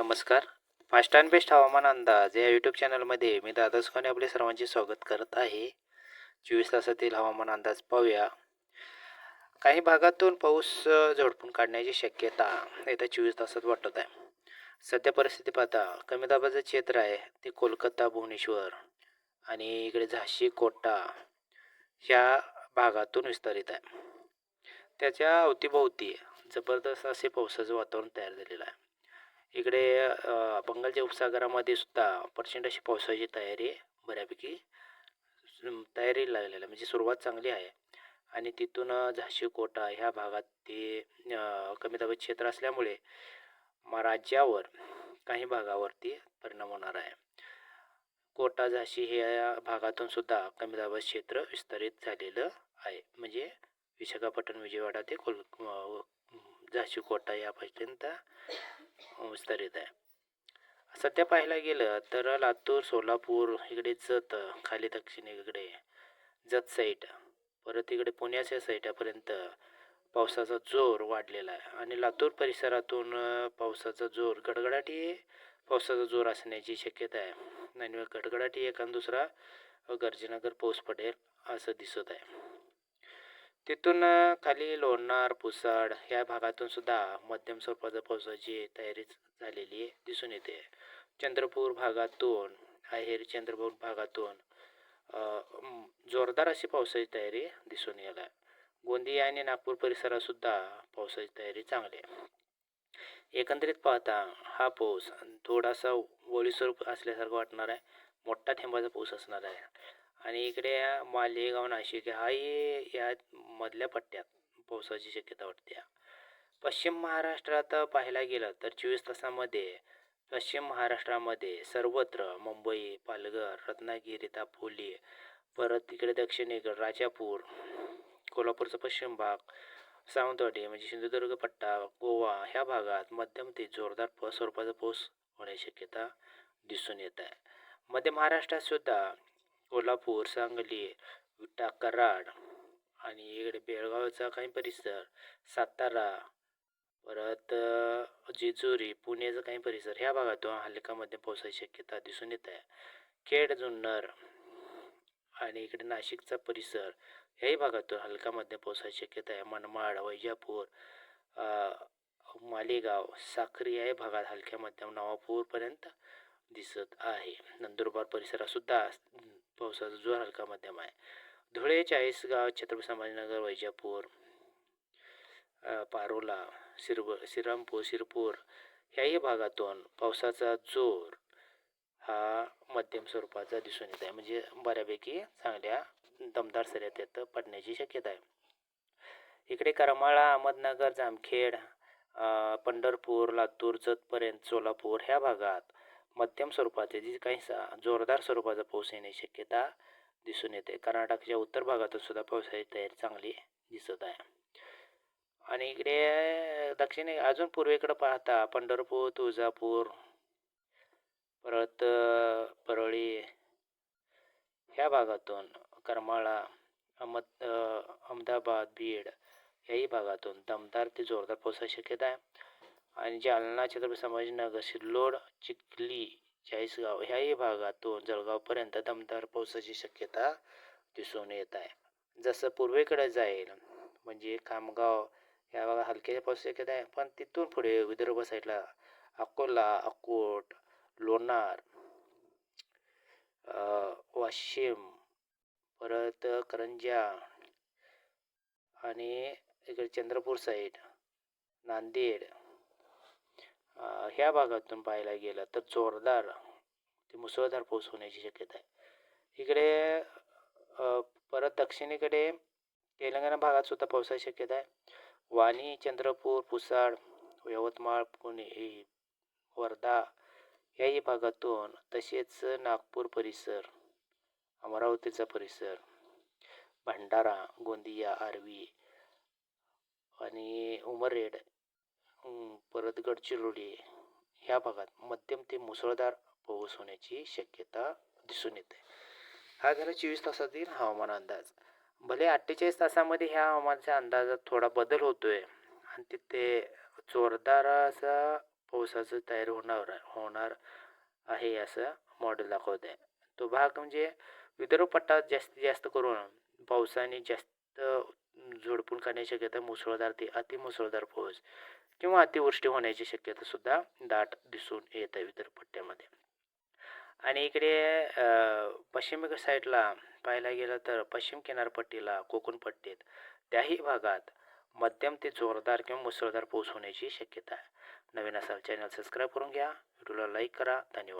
नमस्कार. Fast and best हवामान अंदाज या यूट्यूब चॅनलमध्ये मी दादा सुखाने आपले सर्वांचे स्वागत करत आहे. चोवीस तासातील हवामान अंदाज पाहूया. काही भागातून पाऊस झोडपून काढण्याची शक्यता येत्या चोवीस तासात वाटत आहे. सध्या परिस्थिती पाहता कमी दाबाचं क्षेत्र आहे ते कोलकाता भुवनेश्वर आणि इकडे झाशी कोटा ह्या भागातून विस्तारित आहे. त्याच्या अवतीभोवती जबरदस्त असे पावसाचं वातावरण तयार झालेलं आहे. इकडे बंगालच्या उपसागरामध्ये सुद्धा प्रचंड अशी पावसाची तयारी बऱ्यापैकी. तयारी लागलेली आहे म्हणजे सुरुवात चांगली आहे. आणि तिथून झाशी कोटा ह्या भागात ते कमी दाबाचे क्षेत्र असल्यामुळे राज्यावर काही भागावरती परिणाम होणार आहे. कोटा झाशी हे भागातून सुद्धा कमी दाबाचे क्षेत्र विस्तारित झालेलं आहे. म्हणजे विशाखापट्टण विजयवाडा ते कोल झाशी कोटा यापर्यंत विस्तारित आहे. सध्या पाहायला गेलं तर लातूर सोलापूर इकडे जत खाली दक्षिणेकडे जत साईट परत इकडे पुण्याच्या साईटापर्यंत पावसाचा जोर वाढलेला आहे. आणि लातूर परिसरातून पावसाचा जोर गडगडाटी पावसाचा जोर असण्याची शक्यता आहे. आणि गडगडाटी एखादा दुसरा गर्जनागर पाऊस पडेल असं दिसत आहे. तिथून खाली लोणार पुसाड ह्या भागातून सुद्धा मध्यम स्वरूपाच्या पावसाची तयारी झालेली दिसून येते. चंद्रपूर भागातून आहेर चंद्रपूर भागातून जोरदार अशी पावसाची तयारी दिसून यायला. गोंदिया आणि नागपूर परिसरात सुद्धा पावसाची तयारी चांगली आहे. एकंदरीत पाहता हा पाऊस थोडासा ओळी स्वरूप असल्यासारखं वाटणार आहे. मोठा थेंबाचा पाऊस असणार आहे. आणि इकडे मालेगाव नाशिक हाही या मधल्या पट्ट्यात पावसाची शक्यता वाटते पश्चिम महाराष्ट्रात पाहायला गेलं तर चोवीस तासामध्ये पश्चिम महाराष्ट्रामध्ये सर्वत्र मुंबई पालघर रत्नागिरी दापोली परत तिकडे दक्षिणेकडे राजापूर कोल्हापूरचा पश्चिम भाग सावंतवाडी म्हणजे सिंधुदुर्ग पट्टा गोवा ह्या भागात मध्यम ते जोरदार प स्वरूपाचा पाऊस होण्याची शक्यता दिसून येत आहे. मध्य महाराष्ट्रात सुद्धा कोल्हापूर सांगली विटा कराड आणि इकडे बेळगावचा काही परिसर सातारा परत जेजुरी पुण्याचा काही परिसर ह्या भागातून हलका मध्यम पावसाची शक्यता दिसून येत आहे. खेड जुन्नर आणि इकडे नाशिकचा परिसर ह्याही भागातून हलका मध्यम पावसाची शक्यता आहे. मनमाड वैजापूर मालेगाव साखरी या भागात हलक्या मध्यम नवापूरपर्यंत दिसत आहे. नंदुरबार परिसरात सुद्धा पावसाचा जोर हलका मध्यम आहे. धुळे चाळीसगाव छत्रपती संभाजीनगर वैजापूर पारोला सिरब श्रीरामपूर शिरपूर ह्याही भागातून पावसाचा जोर हा मध्यम स्वरूपाचा दिसून येत आहे. म्हणजे बऱ्यापैकी चांगल्या दमदार सऱ्या त्यात पडण्याची शक्यता आहे. इकडे करमाळा अहमदनगर जामखेड पंढरपूर लातूर जतपर्यंत सोलापूर ह्या भागात मध्यम स्वरूपाचे जी काही सा जोरदार स्वरूपाचा पाऊस येण्याची शक्यता दिसून येते. कर्नाटकच्या उत्तर भागातून सुद्धा पावसाची तयारी चांगली दिसत आहे. आणि इकडे दक्षिणे अजून पूर्वेकडे पाहता पंढरपूर तुळजापूर परत परळी ह्या भागातून करमाळा अहमद अहमदाबाद बीड याही भागातून दमदार ते जोरदार पावसाची शक्यता आहे. आणि जालना छत्रपती संभाजीनगर सिल्लोड चिखली चाळीसगाव ह्याही भागातून जळगावपर्यंत दमदार पावसाची शक्यता दिसून येत आहे. जसं पूर्वेकडे जाईल म्हणजे खामगाव ह्या भागात हलक्याच्या पाऊस शक्यता आहे पण तिथून पुढे विदर्भ साईडला अकोला अकोट लोणार वाशिम परत करंजा आणि इकडे चंद्रपूर साईड नांदेड ह्या भागातून पाहायला गेलं तर जोरदार ते मुसळधार पाऊस होण्याची शक्यता आहे. इकडे परत दक्षिणेकडे तेलंगणा भागात सुद्धा पावसाची शक्यता आहे. वाणी चंद्रपूर पुसाड यवतमाळ पुणे हे वर्धा याही भागातून तसेच नागपूर परिसर अमरावतीचा परिसर भंडारा गोंदिया आर्वी आणि उमरेड परत गडचिरोली ह्या भागात मध्यम ते मुसळधार पाऊस होण्याची शक्यता दिसून येते. हा झाला चोवीस तासातील हवामान अंदाज. भले अठ्ठेचाळीस तासामध्ये ह्या हवामानाच्या अंदाजात थोडा बदल होतोय आणि तिथे जोरदार असा पावसाचं तयार होणार होणार आहे असं मॉडेल दाखवत आहे. तो भाग म्हणजे विदर्भ पट्टा जास्तीत जास्त करून पावसाने जास्त झोडपून काढण्याची शक्यता मुसळधार ते अतिमुसळधार पाऊस किंवा अतिवृष्टी होण्याची शक्यता सुद्धा दाट दिसून येत आहे विदर्भपट्ट्यामध्ये. आणि इकडे पश्चिम साईडला पाहायला गेलं तर पश्चिम किनारपट्टीला कोकण पट्टीत त्याही भागात मध्यम ते जोरदार किंवा मुसळधार पाऊस होण्याची शक्यता आहे. नवीन असाल चॅनल सबस्क्राईब करून घ्या. व्हिडिओला लाईक करा. धन्यवाद.